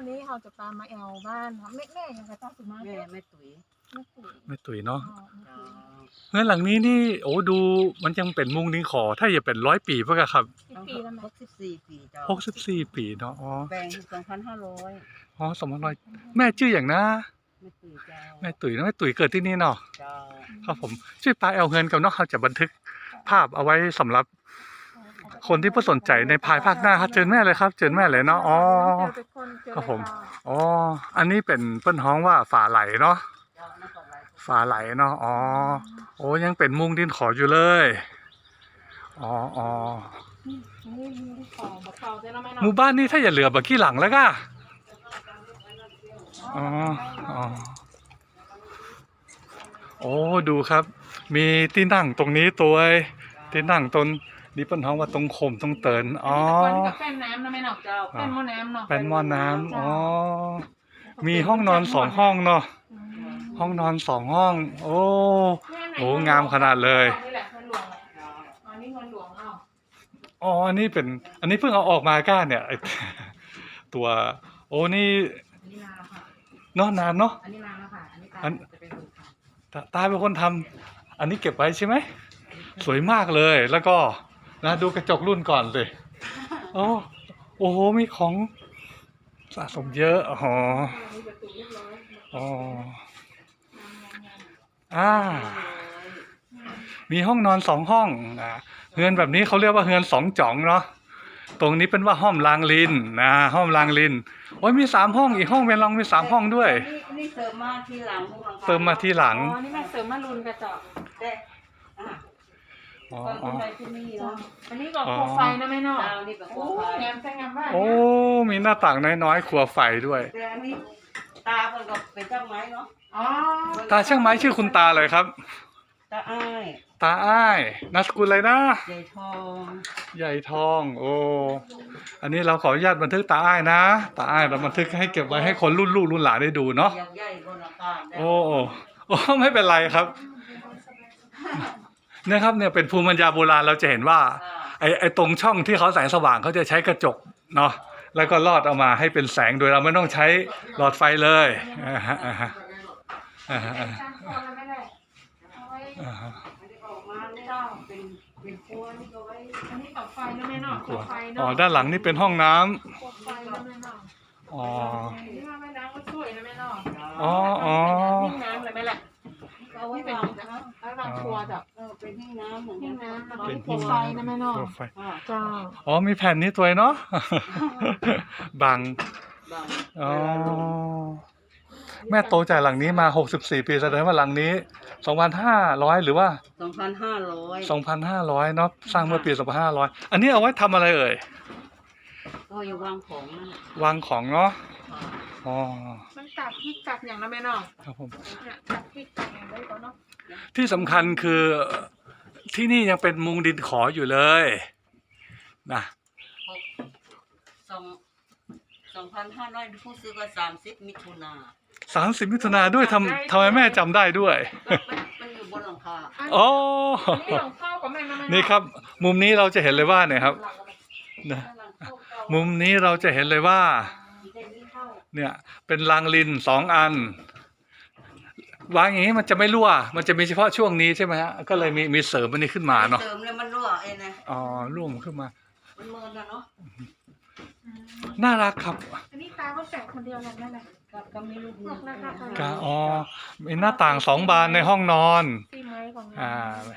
วันนี้เราจะตามมาแอลบ้านค่ะแม่แม่ยังกระต้าสุมาแม่แม่แม่ตุ๋ยไม่ตุ๋ยไม่ตุ๋ยเนาะอ๋อไม่ตุ๋ยเฮือนหลังนี้นี่โอ้ดูมันยังเป็นมุงดินขอ ถ้าอย่าเป็นร้อยปีเพื่อครับกี่ปีแล้วหแม่กสิบสี่ปีเจ้าหกสิบสี่ปีเนาะอ๋อแบ่งสองพันห้าร้อยอ๋อสองพันร้อยแม่ชื่ออย่างนะแม่ตุ๋ยเจ้าแม่ตุ๋ยนะแม่ตุ๋ยเกิดที่นี่เนาะเจ้าครับผมช่วยปลาแอลเฮือนกับเนาะเขาจะบันทึกภาพเอาไว้สำหรับ คนที่ผู้สนใจในภายภาคหน้าครับเชิญแม่เลยครับเชิญแม่เลยเนาะอ๋อครับผมอ๋ออันนี้เป็นเปิ้นฮ้องว่าฝาไหลเนาะฝาไหลเนาะอ๋อโอ้ยังเป็นมุงดินขออยู่เลยอ๋ออ๋อหมู่บ้านนี้ถ้าอย่าเหลือบักขี้หลังแล้วก็อ๋ออ๋อโอ้ดูครับ มีที่นั่งตรงนี้ตัวที่นั่งตรง นี่เปิ้นฮ้องว่าตรงโคมตรงเตินอ๋อก่อนกับแป้นน้ำนะแม่เนาะเจ้าแป้นหม้อน้ำเนาะเป็นหม้อน้ำอ๋อมีห้องนอนสองห้องเนาะห้องนอนสองห้อง โอ้โอ้งามขนาดเลยนี่แหละเงินหลวงเลยอันนี้เงินหลวงเอาอ๋ออันนี้เป็น อันนี้เพิ่งเอาออกมาก้าเนี่ยไอ้ตัว โอ้นี่อันนี้นานแล้วค่ะเนาะนานเนาะอันนี้นานแล้วค่ะอันนี้ตาอันจะเป็นคนทตาตาเป็นคนทำอันนี้เก็บไว้ใช่ไหมสวยมากเลยแล้วก็ นะดูกระจกรุ่นก่อนสิโอ้โอ้โหมีของสะสมเยอะอ๋อำอันนี้ประตูเรียบร้อยอ๋องามงามงามอ่ามีห้องนอนสองห้องนะเฮือนแบบนี้เขาเรียกว่าเฮือนสองจ่องเนาะตรงนี้เป็นว่าห้องลางลินนะห้องลางลินโอ้ยมีสามห้องอีกห้องเป็นรองมีสามห้องด้วยนี่นี่เติมมาที่หลังพวกเราเติมมาที่หลังอ๋อนี่แม่เสริมมารุนกระจกแต่อะ อ๋อตอนอ๋อคนไทยที่นี่เนาะอันนี้ก็โคมไฟนะแม่เนาะเจ้านี่เป็นโคโอ้มไฟงามแท้งามมากโอ้มีหน้าต่างน้อยๆครัวไฟด้วย แต่อันนี้ตาเป็นก็เป็นเจ้าไม้เนาะอ๋อตาช่างไม้ชื่อคุณตาเลยครับ ตาอ้ายตาอ้ายนามสกุลอะไรนะ ใหญ่ทองใหญ่ทอง โอ้ อันนี้เราขออนุญาตบันทึกตาอ้ายนะ ตาอ้ายเราบันทึกให้เก็บไว้ให้คนรุ่นลูกรุ่นหลานได้ดูเนาะยากใหญ่บนอากาศได้โอ้โอ้ไม่เป็นไรครับ นี่ยครับเนี่ยเป็นภูมิปัญญาโบราณเราจะเห็นว่าอ่าไอ้ไอ้ตรงช่องที่เขาแสงสว่างเขาจะใช้กระจกเนาะแล้วก็ลอดออกมาให้เป็นแสงโดยเราไม่ต้องใช้หลอดไฟเลยอ่าฮะอ่าฮะอ่าฮะอ่าฮะจานโคนแล้วไม่ได้เอาไว้อ่าฮะไม่ได้ออกมาเนี่ยเป็นเป็นครัวนี่ก็ไว้อันนี้ต่อไฟนะแม่เนาะกลัวต่อไฟอ๋อเนาะด้านหลังนี่เป็นห้องน้ำต่อไฟนะแม่เนาะอ๋อนี่ว่าแม่น้ำก็ช่วยนะแม่เนาะอ๋ เออเป็นที่น้ำเหมือนนิ่งกัน้ำแล้วก็เป็นต่อไฟนะแม่เนาะครัวไฟอ่าจ้าอ๋อมีแผ่นนี้ตัวเนาะ บัง บางอ๋อ แม่โตจากหลังนี้มา 64 ปีแสดงว่าหลังนี้ 2,500 หรือว่า สองพันห้าร้อย2,500 เนาะสร้างเมื่อปี 2,500 อันนี้เอาไว้ทำอะไรเอ่ย ก็อยู่วางของนั่นแหละวางของเนาะอ่าอ๋อ มันตัดพริกตัดอย่างนะแม่เนาะครับผม เนี่ยตัดพริกตัดอย่างได้ก่อนเนาะที่สำคัญคือ ที่นี่ยังเป็นมุงดินขออยู่เลยนะหกสองสองพันห้าร้อยผู้ซื้อก็สามสิบมิถุนา30มิถุนาด้วยทำทำไมแม่จำได้ด้วย มันมันอยู่บนหลังคาอ๋ออันนี้ของข้าวกับแม่นะแม่เาะนี่ครับ มุมนี้เราจะเห็นเลยว่าเนี่ยครับนะหลังเข้าเก่ามุมนี้เราจะเห็นเลยว่าเต็มที่เข้าเนี่ย เป็นรางลินสองอัน วางอย่างนี้มันจะไม่รั่ว มันจะมีเฉพาะช่วงนี้ใช่ไหมฮะก็เลยมีมีเสริมอันนี้ขึ้นมาเนาะเติมเลยมันรั่วเองนะอ๋อร่วมขึ้นมามันเมินนะเนาะอืมน่ารักครับอันนี้ตาเขาแต่งคนเดียวเลยแม่เลยกับก็มีลูกมือกะอ๋อมีหน้าต่างสองบานในห้องนอนซีไม้ของอ่า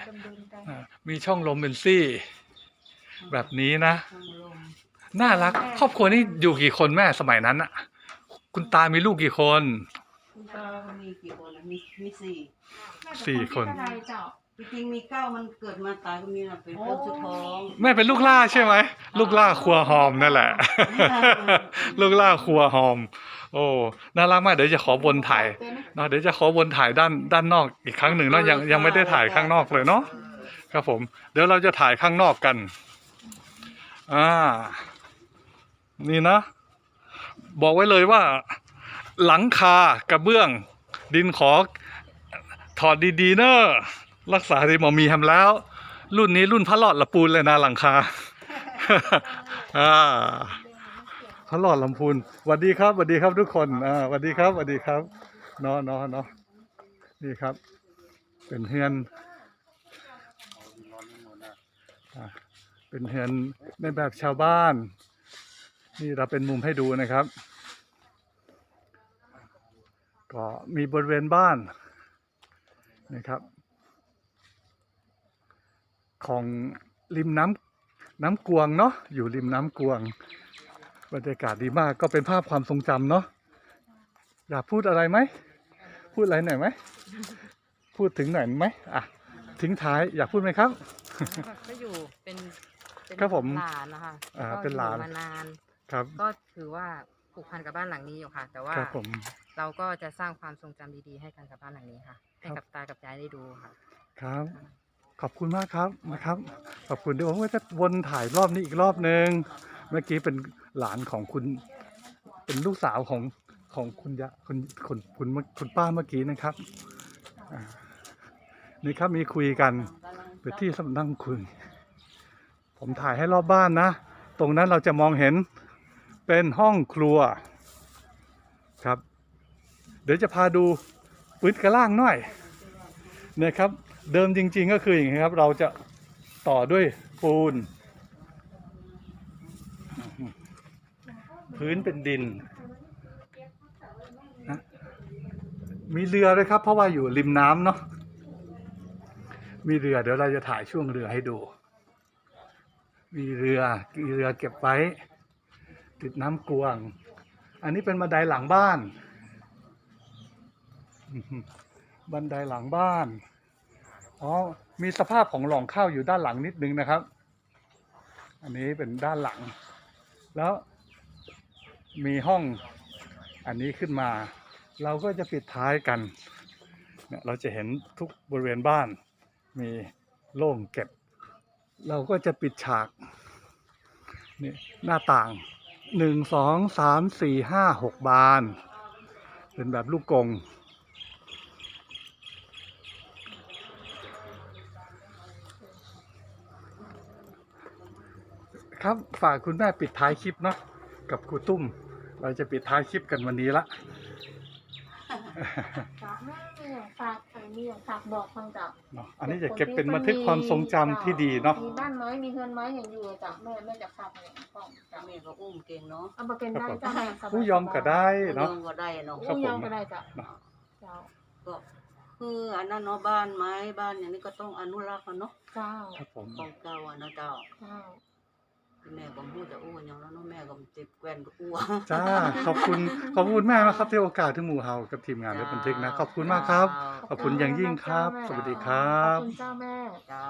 ดำเนินการอ่ามีช่องลมเป็นซี่ แบบนี้นะ ทางลมน่ารัก ครอบครัวนี้อยู่กี่คนแม่สมัยนั้นอะคุณตามีลูกกี่คน คุณตามีกี่คนอะมีมีสี่แม่เป็สี่คนที่อะไรเจ้าจริงๆมีเก้ามันเกิดมาตายก็มีนะเป็นคนสุดท้อง แม่เป็นลูกล่าใช่ไหมลูกล่าครัวหอมนั่นแหละ ลูกล่าครัวหอม โอ้น่ารักมากเดี๋ยวจะขอวนถ่ายเป็นไหมเนาะเดี๋ยวจะขอวนถ่ายด้านด้านนอกอีกครั้งหนึ่งเนาะยังยังไม่ได้ถ่ายข้างนอกเลยเนาะครับผม เดี๋ยวเราจะถ่ายข้างนอกกันอ่านี่นะ บอกไว้เลยว่า หลังคากระเบื้อง ดินขอถอดดีๆเนอะรักษาดีหมอมีทำแล้ว รุ่นนี้รุ่นพระหลอดละปูนเลยนะหลังคาพระหลอดลำพูนสวัสดีครับสวัสดีครับทุกคนอ่าสวัสดีครับสวัสดีครับเนาะเนาะเนาะนี่ครับ เป็นเฮือนเป็นเฮือนในแบบชาวบ้าน นี่เราเป็นมุมให้ดูนะครับ ก็มีบริเวณบ้านนะครับของริมน้ำน้ำกวงเนาะอยู่ริมน้ำกวงบรรยากาศดีมากก็เป็นภาพความทรงจำเนาะอยากพูดอะไรไหม พูดอะไรหน่อยไหม พูดถึงหน่อยไหมอะทิ้งท้ายอยากพูดไหมครับ ก็อยู่เป็นเป็นครับผม หลานนะคะอ่าก็เป็นหลานอยู่มานาน ครับ ก็ถือว่า ผูกพันกับบ้านหลังนี้อยู่ค่ะ แต่ว่าครับผม เราก็จะสร้างความทรงจำดีๆ ให้กันกับบ้านหลังนี้ค่ะ ให้ครับกับตากับยายได้ดูค่ะ ครับ ขอบคุณมากครับนะครับ ขอบคุณด้วยผมว่าจะวนถ่ายรอบนี้อีกรอบหนึ่งเมื่อกี้เป็นหลานของคุณ เป็นลูกสาวของของคุณยะคุณคุณคุณคุณป้าเมื่อกี้นะครับอ่านี่ครับมีคุยกันเป็นที่สำนั่งคุย ผมถ่ายให้รอบบ้านนะ ตรงนั้นเราจะมองเห็น เป็นห้องครัวครับ เดี๋ยวจะพาดูพื้นกระล่างหน่อยนะครับ เดิมจริงๆก็คืออย่างนี้ครับ เราจะต่อด้วยปูน พื้นเป็นดิน มีเรือด้วยครับ เพราะว่าอยู่ริมน้ำเนาะมีเรือเดี๋ยวเราจะถ่ายช่วงเรือให้ดู มีเรือมีเรือเก็บไว้ ติดน้ำกวง อันนี้เป็นบันไดหลังบ้าน บันไดหลังบ้าน อ๋อ มีสภาพของหลองข้าวอยู่ด้านหลังนิดนึงนะครับ อันนี้เป็นด้านหลัง แล้วมีห้องอันนี้ขึ้นมา เราก็จะปิดท้ายกัน เนี่ยเราจะเห็นทุกบริเวณบ้าน มีโล่งเก็บ เราก็จะปิดฉากนี่หน้าต่าง หนึ่งสองสามสี่ห้าหกบาน เป็นแบบลูกกง ครับฝากคุณแม่ปิดท้ายคลิปเนาะกับครูตุ้ม เราจะปิดท้ายคลิปกันวันนี้ละ มีอย่างฝากบอกฟังจ้ะเนาะอันนี้จะเก็บเป็นบันทึกความทรงจำที่ดีเนาะมีบ้านน้อยมีเงินน้อยอย่างอยู่จ้ะแม่แม่จะฝากอย่างต้องจ้ะแม่ก็อุ้มเก่งเนาะเอามาเป็นได้จ้ะแม่สบาผู้ยอมก็ได้ผู้เนาะยอมก็ได้เนาะครับผู้ยอมผมก็ได้จ้ะเนาะ เจ้าก็คืออันนั้นเนาะบ้านไม้บ้านอย่างนี้ก็ต้องอนุรักษ์กันเนาะเจ้าครับผมของเก่าอะนะเจ้า เจ้า แม่ก็พูดจะอ้วนอย่างแล้วเนาะแม่ก็ติดแกวนก็อ้วจ้า ขอบคุณ ขอบคุณแม่มากครับที่โอกาสที่หมู่เฮากับทีมงานได้บันทึกนะ ขอบคุณมากครับ ขอบคุณอย่างยิ่งครับ สวัสดีครัขอบ บคุณเจ้าแม่ เจ้า